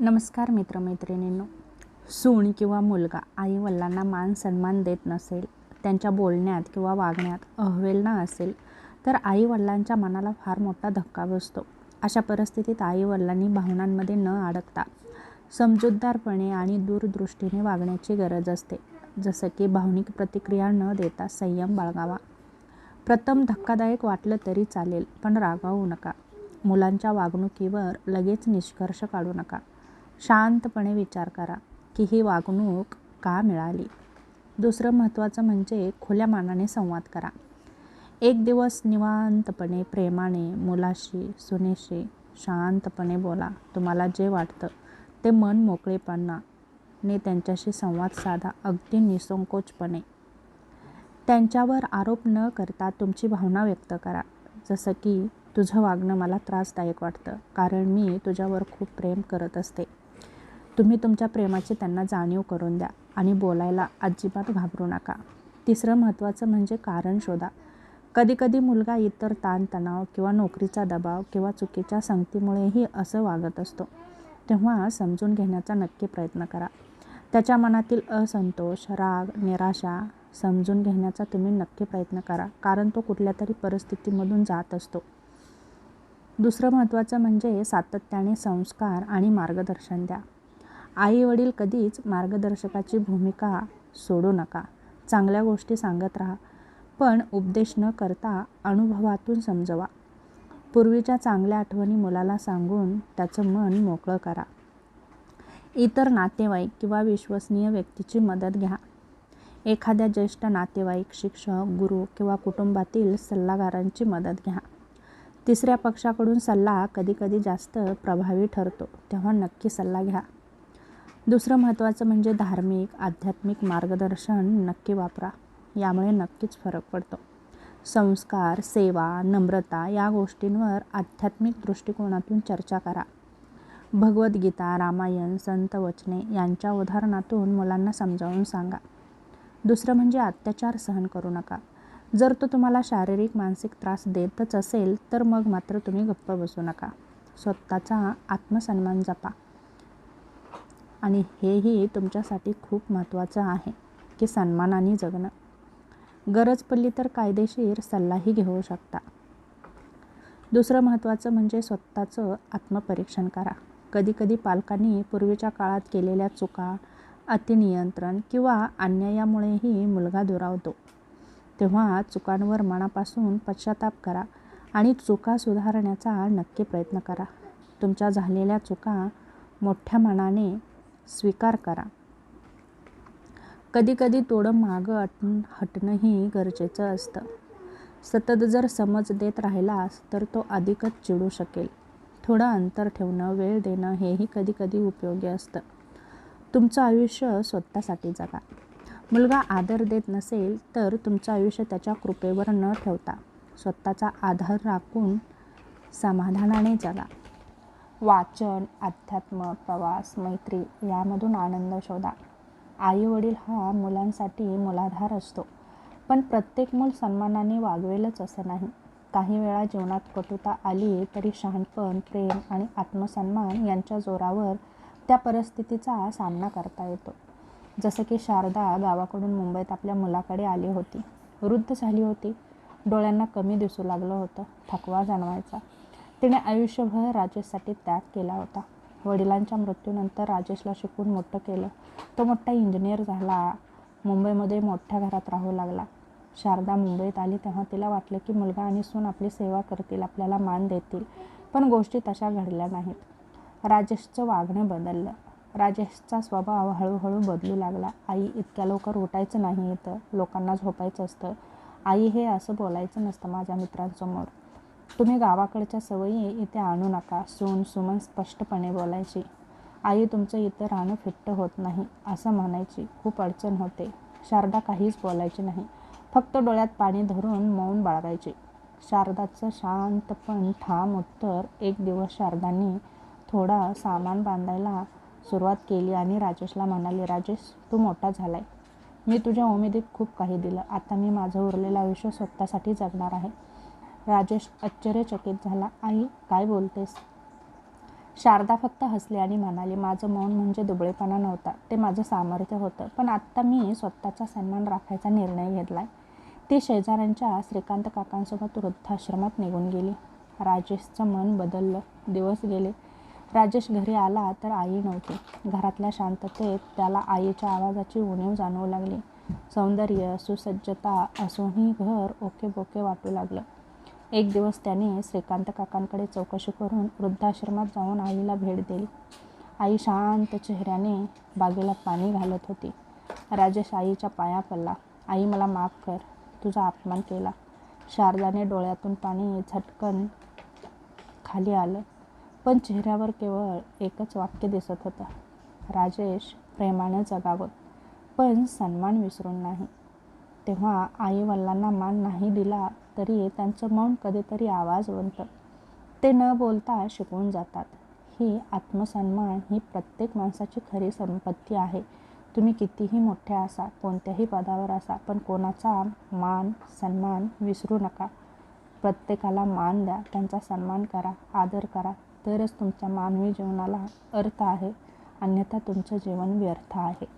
नमस्कार मित्रमैत्रिणींनो. सून किंवा मुलगा आई वडिलांना मान सन्मान देत नसेल त्यांच्या बोलण्यात किंवा वागण्यात अहवेलना असेल तर आई वडिलांच्या मनाला फार मोठा धक्का बसतो. अशा परिस्थितीत आई वडिलांनी भावनांमध्ये न अडकता समजूतदारपणे आणि दूरदृष्टीने वागण्याची गरज असते. जसं की भावनिक प्रतिक्रिया न देता संयम बाळगावा. प्रथम धक्कादायक वाटलं तरी चालेल पण रागावू नका. मुलांच्या वागणुकीवर लगेच निष्कर्ष काढू नका. शांतपणे विचार करा की ही वागणूक का मिळाली? दुसरं महत्त्वाचं म्हणजे खुल्या मानाने संवाद करा. एक दिवस निवांतपणे प्रेमाने मुलाशी सुनेशी शांतपणे बोला. तुम्हाला जे वाटतं ते मन मोकळेपणाने त्यांच्याशी संवाद साधा अगदी निसंकोचपणे. त्यांच्यावर आरोप न करता तुमची भावना व्यक्त करा. जसं की तुझं वागणं मला त्रासदायक वाटतं कारण मी तुझ्यावर खूप प्रेम करत असते. तुम्ही तुमच्या प्रेमाची त्यांना जाणीव करून द्या आणि बोलायला अजिबात घाबरू नका. तिसरं महत्त्वाचं म्हणजे कारण शोधा. कधीकधी मुलगा इतर ताणतणाव किंवा नोकरीचा दबाव किंवा चुकीच्या संगतीमुळेही असं वागत असतो. तेव्हा समजून घेण्याचा नक्की प्रयत्न करा. त्याच्या मनातील असंतोष राग निराशा समजून घेण्याचा तुम्ही नक्की प्रयत्न करा कारण तो कुठल्या तरी परिस्थितीमधून जात असतो. दुसरं महत्त्वाचं म्हणजे सातत्याने संस्कार आणि मार्गदर्शन द्या. आई वडील कधीच मार्गदर्शकाची भूमिका सोडू नका. चांगल्या गोष्टी सांगत राहा पण उपदेश न करता अनुभवातून समजवा. पूर्वीच्या चांगल्या आठवणी मुलाला सांगून त्याचं मन मोकळं करा. इतर नातेवाईक किंवा विश्वसनीय व्यक्तीची मदत घ्या. एखाद्या ज्येष्ठ नातेवाईक शिक्षक गुरु किंवा कुटुंबातील सल्लागारांची मदत घ्या. तिसऱ्या पक्षाकडून सल्ला कधीकधी जास्त प्रभावी ठरतो तेव्हा नक्की सल्ला घ्या. दुसरं महत्त्वाचं म्हणजे धार्मिक आध्यात्मिक मार्गदर्शन नक्की वापरा. यामुळे नक्कीच फरक पडतो. संस्कार सेवा नम्रता या गोष्टींवर आध्यात्मिक दृष्टिकोनातून चर्चा करा. भगवद्गीता रामायण संत वचने यांच्या उदाहरणातून मुलांना समजावून सांगा. दुसरं म्हणजे अत्याचार सहन करू नका. जर तो तुम्हाला शारीरिक मानसिक त्रास देतच असेल तर मग मात्र तुम्ही गप्प बसू नका. स्वतःचा आत्मसन्मान जपा. आणि हेही तुमच्यासाठी खूप महत्त्वाचं आहे की सन्मानाने जगणं. गरज पडली तर कायदेशीर सल्लाही घेऊ शकता. दुसरं महत्त्वाचं म्हणजे स्वतःचं आत्मपरीक्षण करा. कधीकधी पालकांनी पूर्वीच्या काळात केलेल्या चुका अतिनियंत्रण किंवा अन्यायामुळेही मुलगा दुरावतो. तेव्हा चुकांवर मनापासून पश्चाताप करा आणि चुका सुधारण्याचा नक्की प्रयत्न करा. तुमच्या झालेल्या चुका मोठ्या मनाने स्वीकार करा. कधीकधी थोडं मागं अटून हटणंही गरजेचं असतं. सतत जर समज देत राहिलास तर तो अधिकच चिडू शकेल. थोडं अंतर ठेवणं वेळ देणं हेही कधीकधी उपयोगी असतं. तुमचं आयुष्य स्वतःसाठी जगा. मुलगा आदर देत नसेल तर तुमचं आयुष्य त्याच्या कृपेवर न ठेवता स्वतःचा आधार राखून समाधानाने जगा. वाचन अध्यात्म प्रवास मैत्री यामधून आनंद शोधा. आई वडील हा मुलांसाठी मुलाधार असतो पण प्रत्येक मूल सन्मानाने वागवेलच असं नाही. काही वेळा जीवनात कटुता आली तरी शहाणपण प्रेम आणि आत्मसन्मान यांच्या जोरावर त्या परिस्थितीचा सामना करता येतो. जसं की शारदा गावाकडून मुंबईत आपल्या मुलाकडे आली होती. वृद्ध झाली होती. डोळ्यांना कमी दिसू लागलं होतं. थकवा जाणवायचा. तिने आयुष्यभर राजेशसाठी त्याग केला होता. वडिलांच्या मृत्यूनंतर राजेशला शिकून मोठं केलं. तो मोठा इंजिनियर झाला. मुंबईमध्ये मोठ्या घरात राहू लागला. शारदा मुंबईत आली तेव्हा तिला वाटलं की मुलगा आणि सून आपली सेवा करतील आपल्याला मान देतील. पण गोष्टी तशा घडल्या नाहीत. राजेशचं वागणं बदललं. राजेशचा स्वभाव हळूहळू बदलू लागला. आई इतक्या लवकर उठायचं नाही येतं लोकांना झोपायचं असतं. आई हे असं बोलायचं नसतं माझ्या मित्रांसमोर. तुम्ही गावाकडच्या सवयी इथे आणू नका. सून सुमन स्पष्टपणे बोलायची. आई तुमचं इथं राहणं फिट्ट होत नाही असं म्हणायची. खूप अडचण होते. शारदा काहीच बोलायची नाही. फक्त डोळ्यात पाणी धरून मौन बाळगायचे. शारदाचं शांतपण ठाम उत्तर एक दिवस शारदांनी थोडा सामान बांधायला सुरुवात केली आणि राजेशला म्हणाली राजेश तू मोठा झालाय. मी तुझ्या उमेदीत खूप काही दिलं. आता मी माझं उरलेलं आयुष्य स्वतःसाठी जगणार आहे. राजेश आश्चर्यचकित झाला आई काय बोलतेस? शारदा फक्त हसली आणि म्हणाली माझं मौन म्हणजे दुबळेपणा नव्हता. ते माझं सामर्थ्य होतं. पण आत्ता मी स्वतःचा सन्मान राखायचा निर्णय घेतला आहे ती शेजाऱ्यांच्या श्रीकांत काकांसोबत वृद्धाश्रमात निघून गेली. राजेशचं मन बदललं. दिवस गेले. राजेश घरी आला तर आई नव्हती. घरातल्या शांततेत त्याला आईच्या आवाजाची उणीव जाणवू लागली. सौंदर्य सुसज्जता असूनही घर ओके बोके वाटू लागलं. एक दिवस त्याने श्रीकांत काकांकडे चौकशी करून वृद्धाश्रमात जाऊन आईला भेट दिली. आई शांत चेहऱ्याने बागेला पाणी घालत होती. राजेश आईच्या पाया पडला. आई मला माफ कर. तुझा अपमान केला शारदाने डोळ्यातून पाणी झटकन खाली आलं. पण चेहऱ्यावर केवळ एकच वाक्य दिसत होतं. राजेश प्रेमानं जगावं पण सन्मान विसरून नाही. तेव्हा आई वडिलांना मान नाही दिला तरी त्यांचं मौन कधीतरी आवाज बनतं. ते न बोलता शिकून जातात. ही आत्मसन्मान ही प्रत्येक माणसाची खरी संपत्ती आहे. तुम्ही कितीही मोठे असा कोणत्याही पदावर असा पण कोणाचा मान सन्मान विसरू नका. प्रत्येकाला मान द्या त्यांचा सन्मान करा आदर करा. तरच तुमच्या मानवी जीवनाला अर्थ आहे. अन्यथा तुमचं जीवन व्यर्थ आहे.